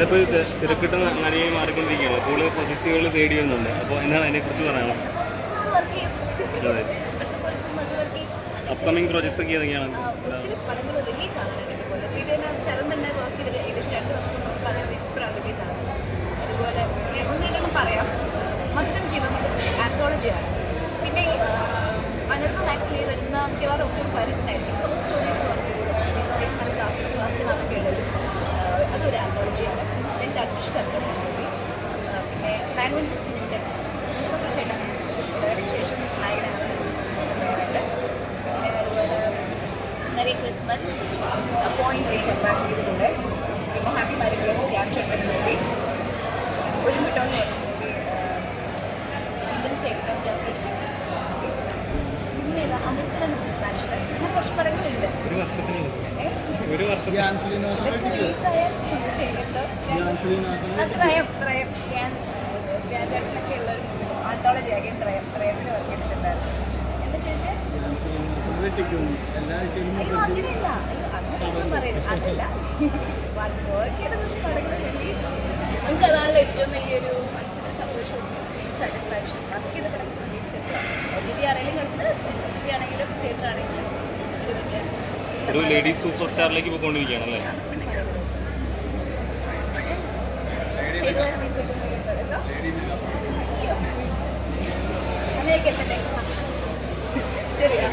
ഞാനിപ്പോൾ തിരക്കിട്ട് നടിയായി മാറിക്കൊണ്ടിരിക്കുകയാണ്. കൂടുതൽ പ്രൊജക്റ്റുകൾ തേടി വരുന്നുണ്ട്. അപ്പോൾ എന്താണ് അതിനെക്കുറിച്ച് പറയാനുള്ളത്? അതെ. അപ്കമിങ് പ്രോജക്ട്സ് ഒക്കെ ഏതൊക്കെയാണ്? അതുപോലെ ഒന്ന് രണ്ടെണ്ണം പറയാം. മധുരം ജീവൻ ആന്തോളജിയാണ് പിന്നെ അനർബ മാക്സിൽ വരുന്ന മിക്കവാറും ഒട്ടും വരുന്നുണ്ടായിരിക്കും ടച്ച് മൂവി പിന്നെ നയൻ വൺ സിക്സ്റ്റി ന്യൂട്ടൻ മൂന്ന് വർഷമായിട്ടാണ് ഒരു ഇടവേളയ്ക്ക് ശേഷം നായകനാണ് പിന്നെ അതുപോലെ മെറി ക്രിസ്മസ് പോയിന്റ് റീച്ച് അപ്പാക്കിയതിലൂടെ പിന്നെ ഹാപ്പി മാരിക്കുള്ള ധ്യാൻ ചേട്ടൻ മൂവി ഒരു മൂവി ഇന്ത്യൻ സേക്ടർ പിന്നെ അമിസ്റ്റർ ആൻഡ് മിസ്സസ് മാച്ചിൽ അങ്ങനെ കുറച്ച് പടങ്ങളുണ്ട് ഒരു വർഷത്തിനുള്ളിൽ ഏ? ഒരു വർഷത്തിൽ ത്രയം ത്രയം. ഞാൻ ഞാൻ ചേട്ടനൊക്കെ ഉള്ള ഒരു ആന്തോളജി ആകെ ത്രയം ത്രയത്തിന് വർക്ക് ചെയ്തിട്ടുണ്ടായിരുന്നു എന്താ വെച്ചാൽ എല്ലാ ആഴ്ചയിലും അയ്യോ അങ്ങനെയല്ല അയ്യോ അങ്ങനെയൊന്നും പറയരുത്. അതല്ല. വർക്ക് ചെയ്ത കുറച്ച് പടങ്ങൾ റിലീസ് നമുക്ക് അതാണല്ലോ ഏറ്റവും വലിയൊരു മനസ്സിന് സന്തോഷവും സാറ്റിസ്ഫാക്ഷൻ വർക്ക് ചെയ്ത പടങ്ങൾ റിലീസ് കിട്ടുക ഒ ടി ടി ആണെങ്കിലും കിട്ടുന്നത് ഒ ടി ടി ആണെങ്കിലും തിയേറ്റർ ആണെങ്കിലും ഒരു വലിയ ഒരു ലേഡി സൂപ്പർ സ്റ്റാറിലേക്ക് പോയിക്കൊണ്ടിരിക്കുകയാണ് അങ്ങനെയൊക്കെ തന്നെ ശരിയാ.